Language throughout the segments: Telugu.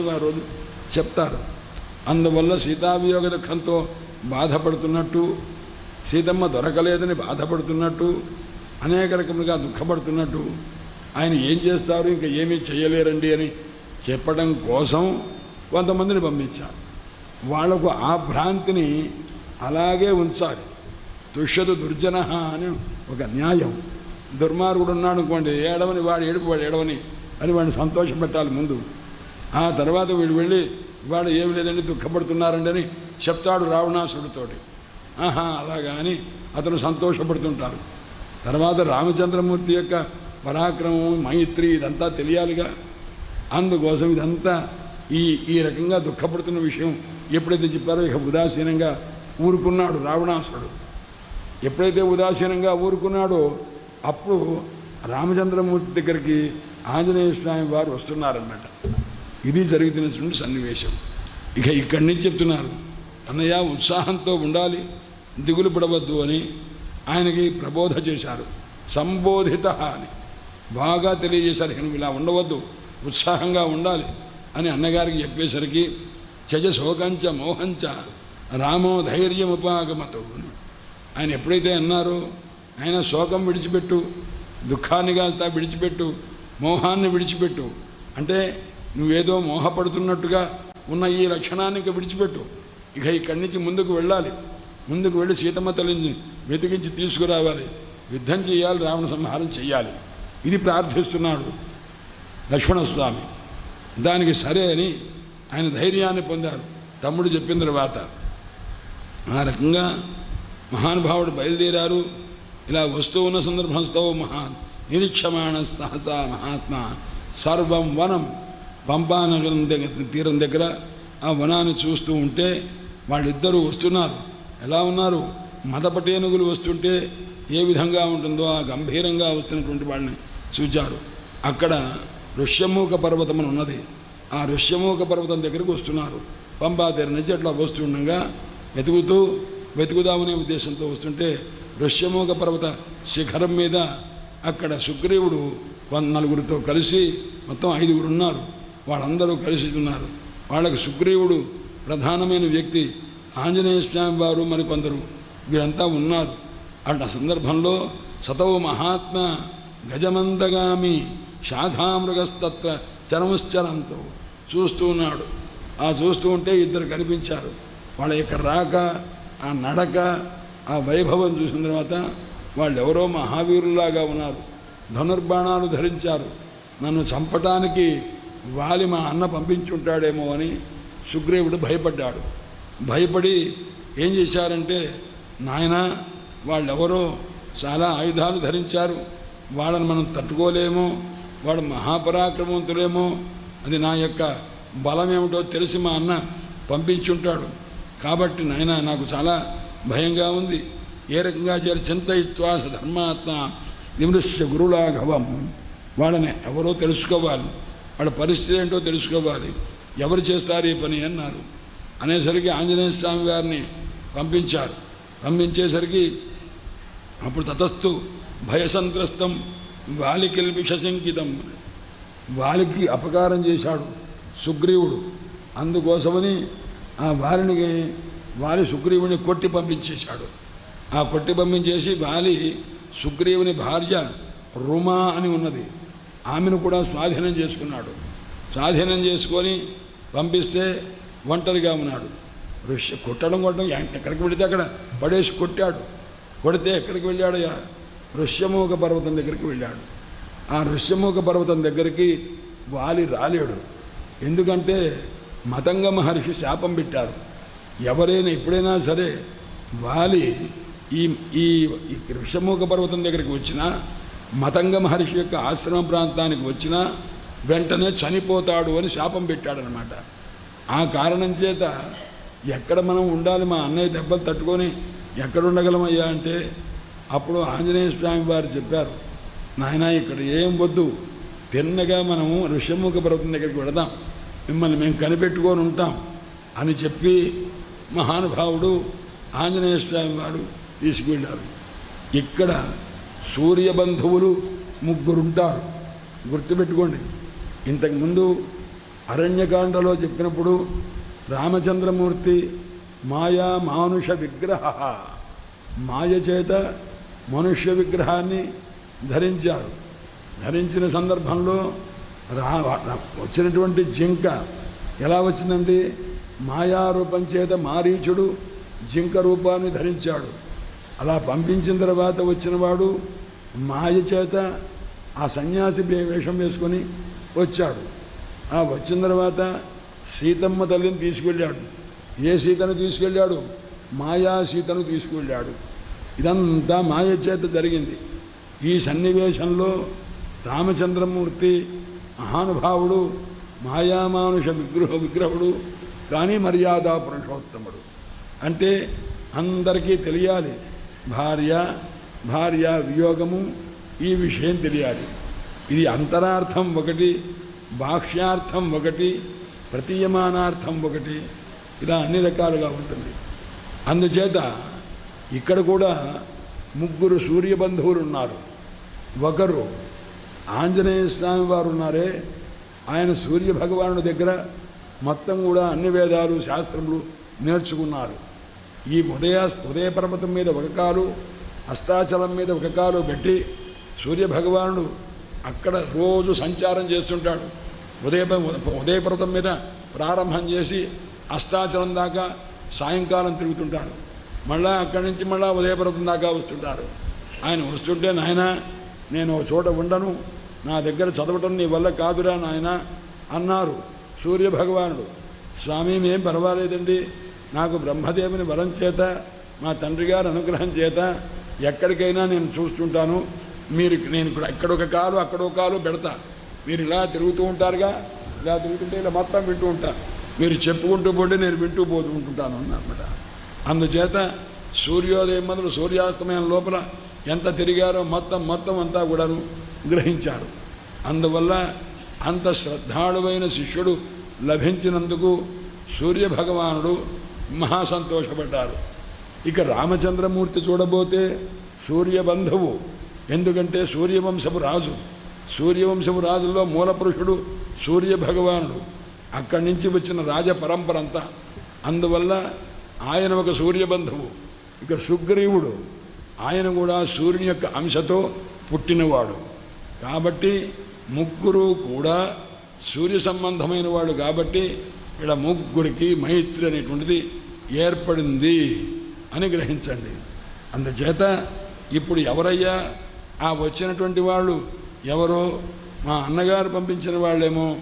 ఆ రోజు చెప్తారు. అందువల్ల సీతావియోగ దుఃఖంతో బాధపడుతున్నట్టు సీతమ్మ దొరకలేదని బాధపడుతున్నట్టు అనేక రకములుగా దుఃఖపడుతున్నట్టు ఆయన ఏం చేస్తారు ఇంకా ఏమీ చేయలేరండి అని చెప్పడం కోసం కొంతమందిని పంపించారు. వాళ్ళకు ఆ భ్రాంతిని అలాగే ఉంచాలి. దుష్యదు దుర్జన అని ఒక న్యాయం. దుర్మార్గుడు ఉన్నాడు అనుకోండి ఏడవని వాడు ఏడుపు వాడు ఏడవని అని వాడిని సంతోషపెట్టాలి ముందు. ఆ తర్వాత వీడు వెళ్ళి వాడు ఏమి లేదండి దుఃఖపడుతున్నారండి అని చెప్తాడు రావణాసుడితోటి ఆహా అలాగా అని అతను సంతోషపడుతుంటారు. తర్వాత రామచంద్రమూర్తి యొక్క పరాక్రమం మైత్రి ఇదంతా తెలియాలిగా. అందుకోసం ఇదంతా ఈ ఈ రకంగా దుఃఖపడుతున్న విషయం ఎప్పుడైతే చెప్పారో ఇక ఉదాసీనంగా ఊరుకున్నాడు రావణాసుడు ఎప్పుడైతే ఉదాసీనంగా ఊరుకున్నాడో అప్పుడు రామచంద్రమూర్తి దగ్గరికి ఆంజనేయ స్వామి వారు వస్తున్నారన్నమాట. ఇది జరుగుతున్నటువంటి సన్నివేశం. ఇక ఇక్కడి నుంచి చెప్తున్నారు అన్నయ్య ఉత్సాహంతో ఉండాలి దిగులు పడవద్దు అని ఆయనకి ప్రబోధ చేశారు. సంబోధిత అని. బాగా తెలియజేశారు ఇక నువ్వు ఇలా ఉండవద్దు ఉత్సాహంగా ఉండాలి అని అన్నగారికి చెప్పేసరికి చజ శోకంచ మోహంచ రామో ధైర్యముపాగమతు ఆయన ఎప్పుడైతే అన్నారో ఆయన శోకం విడిచిపెట్టు దుఃఖాన్ని కాస్త విడిచిపెట్టు మోహాన్ని విడిచిపెట్టు అంటే నువ్వేదో మోహపడుతున్నట్టుగా ఉన్న ఈ లక్షణానికి విడిచిపెట్టు. ఇక ఇక్కడి నుంచి ముందుకు వెళ్ళాలి. ముందుకు వెళ్ళి సీతమ్మ తల్లిని వెతికించి తీసుకురావాలి. యుద్ధం చేయాలి రావణ సంహారం చేయాలి. ఇది ప్రార్థిస్తున్నాడు లక్ష్మణస్వామి. దానికి సరే అని ఆయన ధైర్యాన్ని పొందారు. తమ్ముడు చెప్పిన తర్వాత ఆ రకంగా మహానుభావుడు బయలుదేరారు. ఇలా వస్తూ ఉన్న సందర్భంతో మహా నిరీక్షమాణ సహసా మహాత్మ సర్వం వనం పంపానగరం దగ్గర తీరం దగ్గర ఆ వనాన్ని చూస్తూ ఉంటే వాళ్ళిద్దరూ వస్తున్నారు. ఎలా ఉన్నారు? మదపటేనుగులు వస్తుంటే ఏ విధంగా ఉంటుందో ఆ గంభీరంగా వస్తున్నటువంటి వాళ్ళని చూచారు. అక్కడ ఋష్యమూక పర్వతం అని ఉన్నది. ఆ ఋష్యమూక పర్వతం దగ్గరికి వస్తున్నారు. పంపా తీరం నుంచి అట్లా వస్తుండగా వెతుకుతూ వెతుకుదామనే ఉద్దేశంతో వస్తుంటే ఋష్యమూక పర్వత శిఖరం మీద అక్కడ సుగ్రీవుడు వన్ నలుగురితో కలిసి మొత్తం ఐదుగురు ఉన్నారు. వాళ్ళందరూ కలిసి ఉన్నారు. వాళ్ళకు సుగ్రీవుడు ప్రధానమైన వ్యక్తి ఆంజనేయ స్వామి వారు మరికొందరు. వీరంతా ఉన్నారు. అట్ట సందర్భంలో సతవు మహాత్మ గజమందగామి శాఖామృగస్తత్ర చరముశ్చరంతో చూస్తూ ఉన్నాడు. ఆ చూస్తూ ఉంటే ఇద్దరు కనిపించారు. వాళ్ళ యొక్క రాక ఆ నడక ఆ వైభవం చూసిన తర్వాత వాళ్ళు ఎవరో మహావీరులాగా ఉన్నారు. ధనుర్బాణాలు ధరించారు. నన్ను చంపటానికి వాలి మా అన్న పంపించుంటాడేమో అని సుగ్రీవుడు భయపడ్డాడు. భయపడి ఏం చేశారంటే నాయన వాళ్ళెవరో చాలా ఆయుధాలు ధరించారు. వాళ్ళని మనం తట్టుకోలేమో. వాడు మహాపరాక్రమవంతులేమో అది నా యొక్క బలమేమిటో తెలిసి మా అన్న పంపించుంటాడు. కాబట్టి నాయన నాకు చాలా భయంగా ఉంది. ఏ రకంగా చేరి చింతయిత్వాస ధర్మాత్మ నిమృశ్య గురులాఘవం. వాళ్ళని ఎవరో తెలుసుకోవాలి. వాళ్ళ పరిస్థితి ఏంటో తెలుసుకోవాలి. ఎవరు చేస్తారు ఈ పని అన్నారు. అనేసరికి ఆంజనేయ స్వామి గారిని పంపించారు. పంపించేసరికి అప్పుడు తతస్థు భయసంత్రస్తం వాలికిల్పిషశంకితం వాలికి అపకారం చేశాడు సుగ్రీవుడు. అందుకోసమని ఆ వారిని వాలి సుగ్రీవుని కొట్టి పంపించేశాడు. ఆ కొట్టి పంపించేసి వాలి సుగ్రీవుని భార్య రుమా అని ఉన్నది. ఆమెను కూడా స్వాధీనం చేసుకున్నాడు. స్వాధీనం చేసుకొని పంపిస్తే ఒంటరిగా ఉన్నాడు. ఋషి కొట్టడం కొట్టడం ఎక్కడికి వెళితే అక్కడ పడేసి కొట్టాడు. కొడితే ఎక్కడికి వెళ్ళాడు? ఋష్యమూక పర్వతం దగ్గరికి వెళ్ళాడు. ఆ ఋష్యమూక పర్వతం దగ్గరికి వాలి రాలేడు. ఎందుకంటే మతంగ మహర్షి శాపం పెట్టారు. ఎవరైనా ఎప్పుడైనా సరే వాలి ఈ ఈ ఈ ఋషమూక పర్వతం దగ్గరికి వచ్చినా మతంగ మహర్షి యొక్క ఆశ్రమ ప్రాంతానికి వచ్చినా వెంటనే చనిపోతాడు అని శాపం పెట్టాడనమాట. ఆ కారణం చేత ఎక్కడ మనం ఉండాలి మా అన్నయ్య దెబ్బలు తట్టుకొని ఎక్కడ ఉండగలమయ్యా అంటే అప్పుడు ఆంజనేయ స్వామి వారు చెప్పారు నాయన ఇక్కడ ఏం వద్దు తిన్నగా మనము ఋషముఖ పర్వతం దగ్గరికి వెడదాం మిమ్మల్ని మేము కనిపెట్టుకొని ఉంటాం అని చెప్పి మహానుభావుడు ఆంజనేయ స్వామి వారు తీసుకువెళ్ళారు. ఇక్కడ సూర్యబంధువులు ముగ్గురుంటారు. గుర్తుపెట్టుకోండి. ఇంతకుముందు అరణ్యకాండలో చెప్పినప్పుడు రామచంద్రమూర్తి మాయా మానుష విగ్రహ మాయ చేత మనుష్య విగ్రహాన్ని ధరించారు. ధరించిన సందర్భంలో రా వచ్చినటువంటి జింక ఎలా వచ్చిందండి మాయారూపం చేత మారీచుడు జింక రూపాన్ని ధరించాడు. అలా పంపించిన తర్వాత వచ్చినవాడు మాయ చేత ఆ సన్యాసి వేషం వేసుకొని వచ్చాడు. ఆ వచ్చిన తర్వాత సీతమ్మ తల్లిని తీసుకెళ్ళాడు. ఏ సీతను తీసుకెళ్ళాడు? మాయా సీతను తీసుకువెళ్ళాడు ఇదంతా మాయ చేత జరిగింది. ఈ సన్నివేశంలో రామచంద్రమూర్తి మహానుభావుడు మాయామానుష విగ్రహ విగ్రహుడు కానీ మర్యాద పురుషోత్తముడు. అంటే అందరికీ తెలియాలి భార్య భార్య వియోగము ఈ విషయం తెలియాలి. ఇది అంతరార్థం ఒకటి బాహ్యార్థం ఒకటి ప్రతీయమానార్థం ఒకటి ఇలా అన్ని రకాలుగా ఉంటుంది. అందుచేత ఇక్కడ కూడా ముగ్గురు సూర్యబంధువులు ఉన్నారు ఒకరు ఆంజనేయ స్వామి వారు ఉన్నారే ఆయన సూర్య భగవానుడి దగ్గర మొత్తం కూడా అన్ని వేదాలు శాస్త్రములు నేర్చుకున్నారు. ఈ ఉదయ హృదయ పర్వతం మీద ఒక కాలు అస్తాచలం మీద ఒక కాలు పెట్టి సూర్య భగవానుడు అక్కడ రోజు సంచారం చేస్తుంటాడు. ఉదయ ఉదయ పర్వతం మీద ప్రారంభం చేసి అస్తాచలం దాకా సాయంకాలం తిరుగుతుంటాడు. మళ్ళా అక్కడి నుంచి మళ్ళా ఉదయపర్వతం దాకా వస్తుంటారు ఆయన వస్తుంటే నాయన నేను ఒక చోట ఉండను. నా దగ్గర చదవటం నీ వల్ల కాదురా నాయన అన్నారు సూర్య భగవానుడు. స్వామి ఏం పర్వాలేదండి. నాకు బ్రహ్మదేవుని వరం చేత మా తండ్రి గారు అనుగ్రహం చేత ఎక్కడికైనా నేను చూస్తుంటాను. మీరు నేను ఇక్కడ ఎక్కడొక కాలు అక్కడొక కాలు పెడతా. మీరు ఇలా తిరుగుతూ ఉంటారుగా? ఇలా తిరుగుతుంటే ఇలా మొత్తం వింటూ ఉంటాను మీరు చెప్పుకుంటూ పోండి నేను వింటూ పోతూ ఉంటుంటాను అన్నమాట. అందుచేత సూర్యోదయం మొదలు సూర్యాస్తమయం లోపల ఎంత తిరిగారో మొత్తం మొత్తం అంతా కూడాను గ్రహించారు. అందువల్ల అంత శ్రద్ధాళువైన శిష్యుడు లభించినందుకు సూర్యభగవానుడు మహా సంతోషపడ్డారు ఇక రామచంద్రమూర్తి చూడబోతే సూర్యబంధువు. ఎందుకంటే సూర్యవంశపు రాజు. సూర్యవంశపు రాజుల్లో మూలపురుషుడు సూర్యభగవానుడు. అక్కడి నుంచి వచ్చిన రాజ పరంపర అంతా అందువల్ల ఆయన ఒక సూర్యబంధువు. ఇక సుగ్రీవుడు. ఆయన కూడా సూర్యుని యొక్క అంశతో పుట్టినవాడు. కాబట్టి ముగ్గురు కూడా సూర్య సంబంధమైన వాడు కాబట్టి ఇలా ముగ్గురికి మైత్రి అనేటువంటిది ఏర్పడింది అని గ్రహించండి. అందుచేత ఇప్పుడు ఎవరయ్యా? ఆ వచ్చినటువంటి వాళ్ళు ఎవరో? మా అన్నగారు పంపించిన వాళ్ళేమో?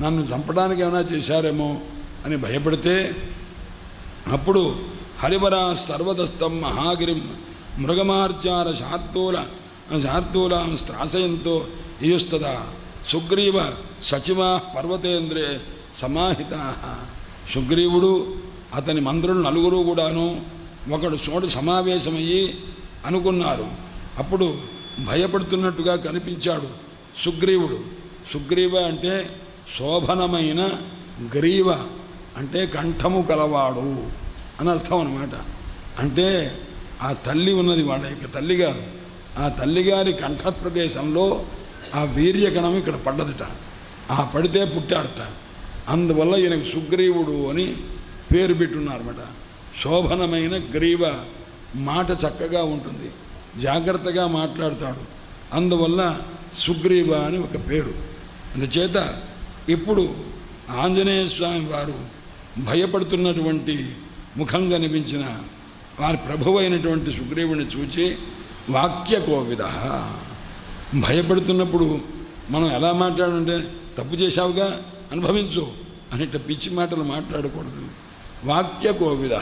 నన్ను చంపడానికి ఏమైనా చేశారేమో? అని భయపడితే అప్పుడు హరివర సర్వదస్తం మహాగిరిం మృగమార్చార శార్తూల శార్తూలాం స్త్రాసయంతో ఇయుస్తదా. సుగ్రీవ సచివ పర్వతేంద్రే సమాహిత. సుగ్రీవుడు అతని మంత్రులు నలుగురు కూడాను ఒకడు చోటు సమావేశమయ్యి అనుకున్నారు. అప్పుడు భయపడుతున్నట్టుగా కనిపించాడు సుగ్రీవుడు. సుగ్రీవ అంటే శోభనమైన గ్రీవ అంటే కంఠము కలవాడు అని అర్థం అనమాట అంటే ఆ తల్లి ఉన్నది వాళ్ళ యొక్క తల్లిగారు. ఆ తల్లిగారి కంఠ ప్రదేశంలో ఆ వీర్యకణం ఇక్కడ పడ్డదట. ఆ పడితే పుట్టారట. అందువల్ల ఈయనకు సుగ్రీవుడు అని పేరు పెట్టున్నారన్నమాట. శోభనమైన గ్రీవ మాట చక్కగా ఉంటుంది. జాగ్రత్తగా మాట్లాడతాడు. అందువల్ల సుగ్రీవ అని ఒక పేరు. అందుచేత ఇప్పుడు ఆంజనేయ స్వామి వారు భయపడుతున్నటువంటి ముఖం కనిపించిన వారి ప్రభువైనటువంటి సుగ్రీవుని చూచి వాక్య కోవిద. భయపడుతున్నప్పుడు మనం ఎలా మాట్లాడంటే తప్పు చేశావుగా? అనుభవించు. అనేట పిచ్చి మాటలు మాట్లాడకూడదు. వాక్య కోవిద.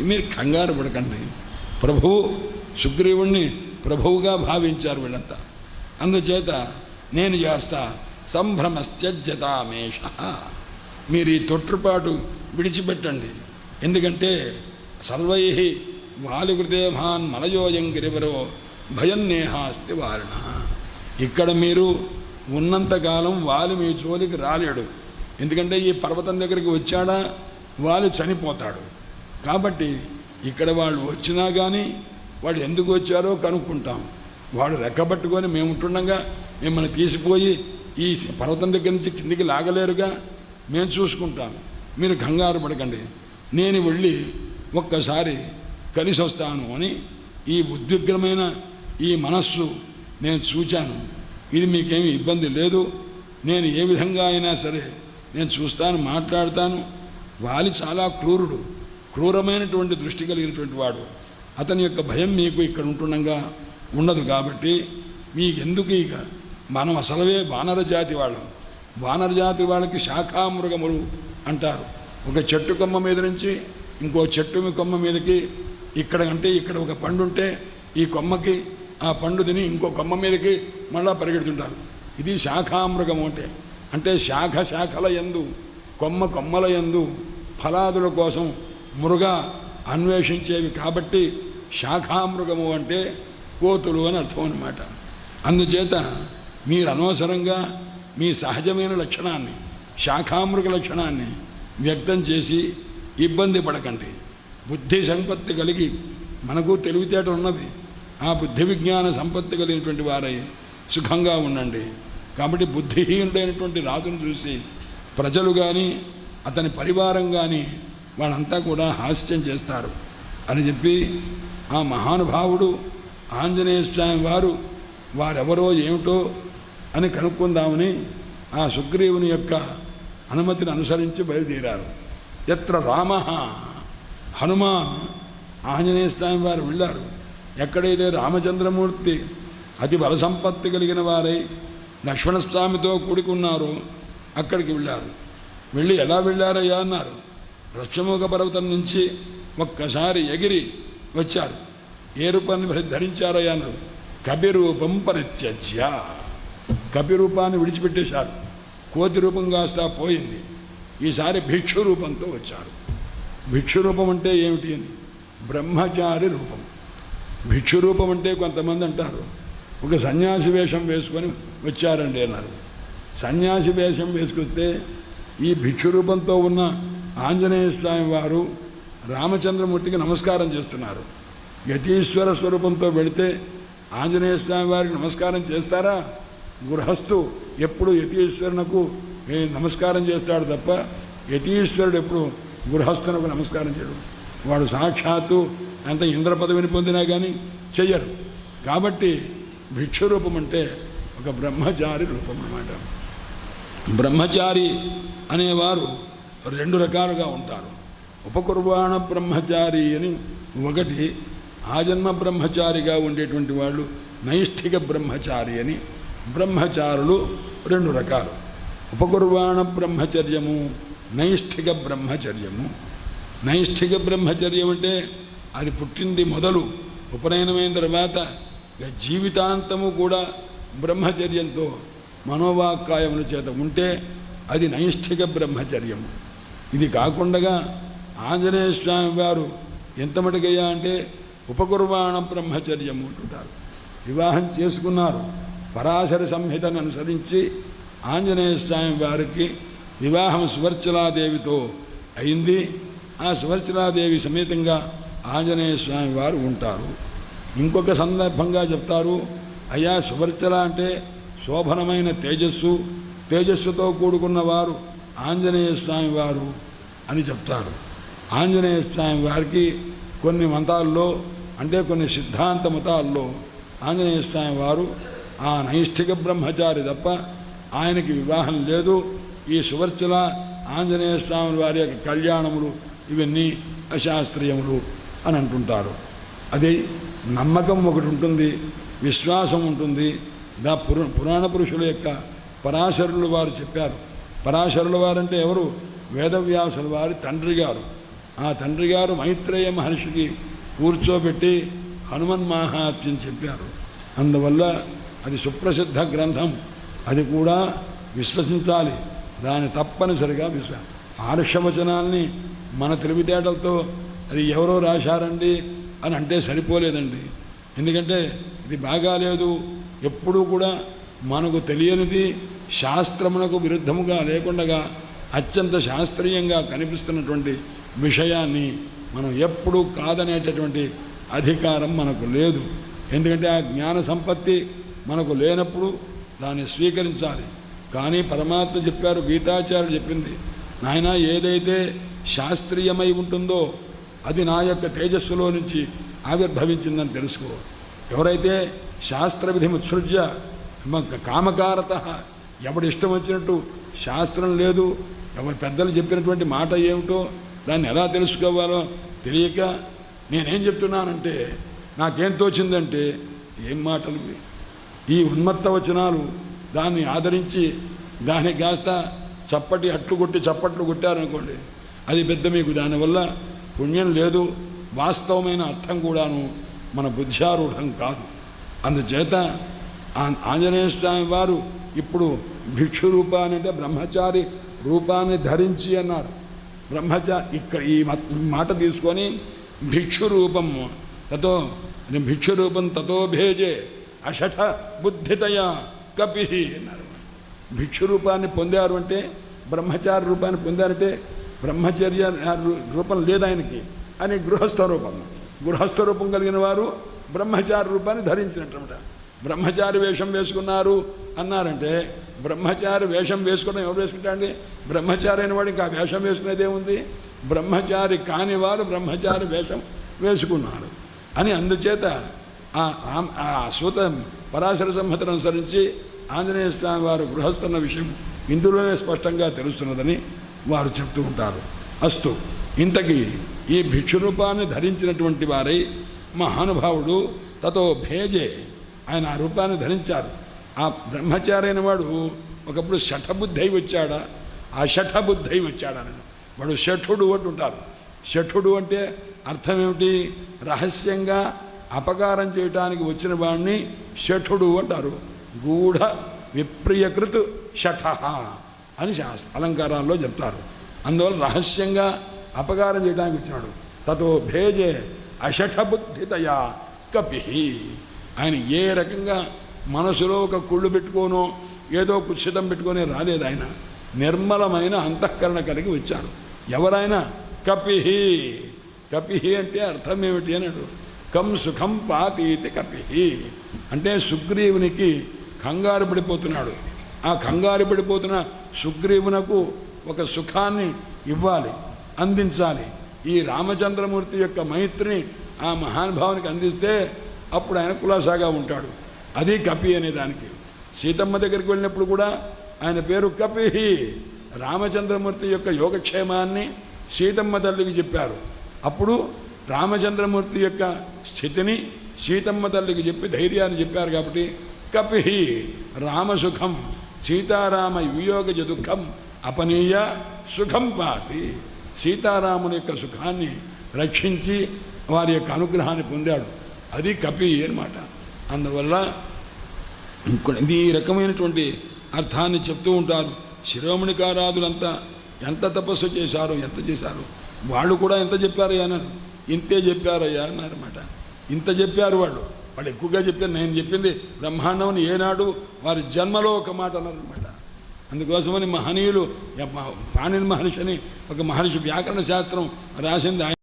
మీరు కంగారు పడకండి. ప్రభువు సుగ్రీవుణ్ణి ప్రభువుగా భావించారు వీళ్ళంతా. అందుచేత నేను చేస్తా సంభ్రమస్త్యజ్యతామేష. మీరు ఈ తొట్టుపాటు విడిచిపెట్టండి. ఎందుకంటే సర్వై వాలికృతేమాన్ మలయోయం గిరివరో భయం నేహాస్తి వారిన ఇక్కడ మీరు ఉన్నంతకాలం వాలి మీ జోలికి రాలేడు. ఎందుకంటే ఈ పర్వతం దగ్గరికి వచ్చాడా? వాళ్ళు చనిపోతాడు. కాబట్టి ఇక్కడ వాళ్ళు వచ్చినా కానీ వాడు ఎందుకు వచ్చారో కనుక్కుంటాం. వాడు రెక్కబట్టుకొని మేము ఉంటుండగా మిమ్మల్ని తీసిపోయి ఈ పర్వతం దగ్గర నుంచి కిందికి లాగలేరుగా? మేము చూసుకుంటాం. మీరు కంగారు పడకండి. నేను వెళ్ళి ఒక్కసారి కలిసి వస్తాను అని ఈ ఉద్విగ్నమైన ఈ మనస్సు నేను చూచాను. ఇది మీకేమీ ఇబ్బంది లేదు. నేను ఏ విధంగా అయినా సరే నేను చూస్తాను మాట్లాడతాను. వాలి చాలా క్రూరుడు. క్రూరమైనటువంటి దృష్టి కలిగినటువంటి వాడు. అతని యొక్క భయం మీకు ఇక్కడ ఉంటుండగా ఉండదు కాబట్టి మీకెందుకు ఇక? మనం అసలవే వానర జాతి వాళ్ళం. వానర జాతి వాళ్ళకి శాఖామృగములు అంటారు. ఒక చెట్టు కొమ్మ మీద నుంచి ఇంకో చెట్టు కొమ్మ మీదకి ఇక్కడ అంటే ఇక్కడ ఒక పండు ఉంటే ఈ కొమ్మకి ఆ పండు తిని ఇంకో కొమ్మ మీదకి మళ్ళా పరిగెడుతుంటారు. ఇది శాఖామృగము అంటే. అంటే శాఖ శాఖల ఎందు కొమ్మ కొమ్మల ఎందు ఫలాదుల కోసం మృగ అన్వేషించేవి కాబట్టి శాఖామృగము అంటే కోతులు అని అర్థం అన్నమాట. అందుచేత మీరు అనవసరంగా మీ సహజమైన లక్షణాన్ని శాఖామృగ లక్షణాన్ని వ్యక్తం చేసి ఇబ్బంది పడకండి. బుద్ధి సంపత్తి కలిగి మనకు తెలివితేటలు ఉన్నవి ఆ బుద్ధి విజ్ఞాన సంపత్తి కలిగినటువంటి వారై సుఖంగా ఉండండి. కాబట్టి బుద్ధిహీనుడైనటువంటి రాజును చూసి ప్రజలు కానీ అతని పరివారం కానీ వాళ్ళంతా కూడా హాస్యం చేస్తారు. అని చెప్పి ఆ మహానుభావుడు ఆంజనేయ స్వామి వారు వారెవరో ఏమిటో అని కనుక్కుందామని ఆ సుగ్రీవుని యొక్క అనుమతిని అనుసరించి బయలుదేరారు. ఎత్ర రామ హనుమా ఆంజనేయ స్వామి వారు వెళ్ళారు. ఎక్కడైతే రామచంద్రమూర్తి అతి బలసంపత్తి కలిగిన వారై లక్ష్మణస్వామితో కూడుకున్నారు. అక్కడికి వెళ్ళారు. వెళ్ళి ఎలా వెళ్ళారయ్యా అన్నారు. రచ్చముఖ పర్వతం నుంచి ఒక్కసారి ఎగిరి వచ్చారు. ఏ రూపాన్ని ధరించారయ్యా అన్నారు. కపిరూపం పరిత్యజ్య. కపిరూపాన్ని విడిచిపెట్టేశారు. కోతి రూపం కాస్త పోయింది. ఈసారి భిక్షు రూపంతో వచ్చారు. భిక్షు రూపం అంటే ఏమిటి అని. బ్రహ్మచారి రూపం. భిక్షు రూపం అంటే కొంతమంది అంటారు. ఒక సన్యాసి వేషం వేసుకొని వచ్చారండి అన్నారు. సన్యాసి వేషం వేసుకొస్తే ఈ భిక్షురూపంతో ఉన్న ఆంజనేయ స్వామి వారు రామచంద్రమూర్తికి నమస్కారం చేస్తున్నారు. యతీశ్వర స్వరూపంతో వెళితే ఆంజనేయ స్వామి వారికి నమస్కారం చేస్తారా? గృహస్థు ఎప్పుడు యతీశ్వరునకు నమస్కారం చేస్తాడు తప్ప యతీశ్వరుడు ఎప్పుడు గృహస్థునకు నమస్కారం చేయడు. వాడు సాక్షాత్తు అంత ఇంద్ర పదవిని పొందినా కానీ చెయ్యరు. కాబట్టి భిక్షురూపం అంటే ఒక బ్రహ్మచారి రూపం అన్నమాట. బ్రహ్మచారి అనేవారు రెండు రకాలుగా ఉంటారు. ఉపకుర్వాణ బ్రహ్మచారి అని ఒకటి ఆజన్మ బ్రహ్మచారిగా ఉండేటువంటి వాళ్ళు నైష్ఠిక బ్రహ్మచారి అని బ్రహ్మచారులు రెండు రకాలు. ఉపకుర్వాణ బ్రహ్మచర్యము నైష్ఠిక బ్రహ్మచర్యము. నైష్ఠిక బ్రహ్మచర్యం అంటే అది పుట్టింది మొదలు ఉపనయనమైన తర్వాత జీవితాంతము కూడా బ్రహ్మచర్యంతో మనోవాక్కాయముల చేత ఉంటే అది నైష్ఠిక బ్రహ్మచర్యము. ఇది కాకుండా ఆంజనేయ స్వామి వారు ఎంత మటుకయ్యా అంటే ఉపకుర్వాణ బ్రహ్మచర్యము అంటుంటారు. వివాహం చేసుకున్నారు. పరాశర సంహితను అనుసరించి ఆంజనేయ స్వామి వారికి వివాహం సువర్చలాదేవితో అయింది. ఆ సువర్చలాదేవి సమేతంగా ఆంజనేయ స్వామి వారు ఉంటారు. ఇంకొక సందర్భంగా చెప్తారు అయ్యా శుభర్చల అంటే శోభనమైన తేజస్సు తేజస్సుతో కూడుకున్న వారు ఆంజనేయ స్వామి వారు అని చెప్తారు. ఆంజనేయ స్వామి వారికి కొన్ని మతాల్లో అంటే కొన్ని సిద్ధాంత మతాల్లో ఆంజనేయ స్వామి వారు ఆ నైష్ఠిక బ్రహ్మచారి తప్ప ఆయనకి వివాహం లేదు. ఈ సువర్చల ఆంజనేయ స్వామి వారి యొక్క కళ్యాణములు ఇవన్నీ అశాస్త్రీయములు అని అంటుంటారు. అది నమ్మకం ఒకటి ఉంటుంది విశ్వాసం ఉంటుంది. దా పుర పురాణ పురుషుల యొక్క పరాశరులు వారు చెప్పారు. పరాశరుల వారంటే ఎవరు? వేదవ్యాసుల వారి తండ్రి గారు. ఆ తండ్రి గారు మైత్రేయ మహర్షికి కూర్చోబెట్టి హనుమన్ మహాత్యం చెప్పారు. అందువల్ల అది సుప్రసిద్ధ గ్రంథం. అది కూడా విశ్వసించాలి. దాన్ని తప్పనిసరిగా విశ్వ ఆర్షవచనాల్ని మన తెలివితేటలతో అది ఎవరో రాశారండి? అని అంటే సరిపోలేదండి. ఎందుకంటే ఇది బాగాలేదు ఎప్పుడూ కూడా మనకు తెలియనిది శాస్త్రమునకు విరుద్ధముగా లేకుండా అత్యంత శాస్త్రీయంగా కనిపిస్తున్నటువంటి విషయాన్ని మనం ఎప్పుడూ కాదనేటటువంటి అధికారం మనకు లేదు. ఎందుకంటే ఆ జ్ఞాన సంపత్తి మనకు లేనప్పుడు దాన్ని స్వీకరించాలి. కానీ పరమాత్మ చెప్పారు గీతాచార్యుడు చెప్పింది నాయన ఏదైతే శాస్త్రీయమై ఉంటుందో అది నా యొక్క తేజస్సులో నుంచి ఆవిర్భవించిందని తెలుసుకో. ఎవరైతే శాస్త్ర విధి ఉత్సృజ్య కామకారత ఎవడి ఇష్టం వచ్చినట్టు శాస్త్రం లేదు ఎవరి పెద్దలు చెప్పినటువంటి మాట ఏమిటో దాన్ని ఎలా తెలుసుకోవాలో తెలియక నేనేం చెప్తున్నానంటే నాకేం తోచిందంటే ఏం మాటలు ఈ ఉన్మత్త వచనాలు దాన్ని ఆదరించి దాన్ని కాస్త చప్పటి అట్లు కొట్టి చప్పట్లు కొట్టారనుకోండి అది పెద్ద మీకు దానివల్ల పుణ్యం లేదు వాస్తవమైన అర్థం కూడాను మన బుద్ధ్యారూఢం కాదు. అందుచేత ఆంజనేయ స్వామి వారు ఇప్పుడు భిక్షు రూపాన్ని అంటే బ్రహ్మచారి రూపాన్ని ధరించి అన్నారు. బ్రహ్మచారి ఇక్కడ ఈ మాట తీసుకొని భిక్షు రూపం తతో భిక్షు రూపం తతో భేజే అషఠ బుద్ధితయ కపి అన్నారు. భిక్షు రూపాన్ని పొందారు అంటే బ్రహ్మచారి రూపాన్ని పొందారంటే బ్రహ్మచర్య రూపం లేదు ఆయనకి అని గృహస్థ రూపం. గృహస్థ రూపం కలిగిన వారు బ్రహ్మచారి రూపాన్ని ధరించినట్టు బ్రహ్మచారి వేషం వేసుకున్నారు అన్నారంటే బ్రహ్మచారి వేషం వేసుకోవడం ఎవరు వేసుకుంటారండి? బ్రహ్మచారి అయిన వాడు ఇంకా వేషం వేసుకునేదే ఉంది బ్రహ్మచారి కాని వారు బ్రహ్మచారి వేషం వేసుకున్నారు. అని అందుచేత ఆ సూత పరాశర సంహతను అనుసరించి ఆంజనేయ స్వామి వారు గృహస్థున్న విషయం ఇందులోనే స్పష్టంగా తెలుస్తున్నదని వారు చెప్తూ ఉంటారు. అస్తు ఇంతకీ ఈ భిక్షురూపాన్ని ధరించినటువంటి వారై మహానుభావుడు తతో భేజే ఆయన ఆ రూపాన్ని ధరించారు. ఆ బ్రహ్మచారి అయిన వాడు ఒకప్పుడు శఠబుద్ధై వచ్చాడా? ఆ శఠబుద్ధై వచ్చాడని. వాడు శఠుడు అంటుంటారు. శఠుడు అంటే అర్థం ఏమిటి రహస్యంగా అపకారం చేయటానికి వచ్చిన వాడిని శఠుడు అంటారు. గూఢ విప్రియకృత్ శఠ. అని శాస్త్ర అలంకారాల్లో చెప్తారు. అందువల్ల రహస్యంగా అపకారం చేయడానికి వచ్చినాడు తతో భేజే అషఠబుద్ధితయా కపి ఆయన ఏ రకంగా మనసులో ఒక కుళ్ళు పెట్టుకోనో ఏదో కుత్సితం పెట్టుకొని రాలేదు ఆయన. నిర్మలమైన అంతఃకరణ కలిగి వచ్చారు ఎవరైనా కపిహి కపిహి అంటే అర్థం ఏమిటి అన్నాడు. కం సుఖం పాతీతి కపిహి. అంటే సుగ్రీవునికి కంగారు పడిపోతున్నాడు. ఆ కంగారు పడిపోతున్న సుగ్రీవునకు ఒక సుఖాన్ని ఇవ్వాలి అందించాలి. ఈ రామచంద్రమూర్తి యొక్క మైత్రిని ఆ మహానుభావునికి అందిస్తే అప్పుడు ఆయన కులాసాగా ఉంటాడు. అది కపి అనే దానికి. సీతమ్మ దగ్గరికి వెళ్ళినప్పుడు కూడా ఆయన పేరు కపిహి రామచంద్రమూర్తి యొక్క యోగక్షేమాన్ని సీతమ్మ తల్లికి చెప్పారు. అప్పుడు రామచంద్రమూర్తి యొక్క స్థితిని సీతమ్మ తల్లికి చెప్పి ధైర్యాన్ని చెప్పారు కాబట్టి కపిహి రామసుఖం సీతారామ వియోగజ దుఃఖం అపనీయ సుఖం పాతి. సీతారాముని యొక్క సుఖాన్ని రక్షించి వారి యొక్క అనుగ్రహాన్ని పొందాడు. అది కపి అన్నమాట. అందువల్ల ఇది ఈ రకమైనటువంటి అర్థాన్ని చెప్తూ ఉంటారు. శిరోమణికారాధులంతా ఎంత తపస్సు చేశారు ఎంత చేశారు? వాళ్ళు కూడా ఎంత చెప్పారయ్యా అన్నారు. ఇంతే చెప్పారయ్యా అన్నారన్నమాట. ఇంత చెప్పారు వాళ్ళు. వాళ్ళు ఎక్కువగా చెప్పారు నేను చెప్పింది బ్రహ్మాండం ఏనాడు వారి జన్మలో ఒక మాట అన్నారనమాట అందుకోసమని మహనీయులు పాణిని మహర్షి అని ఒక మహర్షి వ్యాకరణ శాస్త్రం రాసింది ఆయన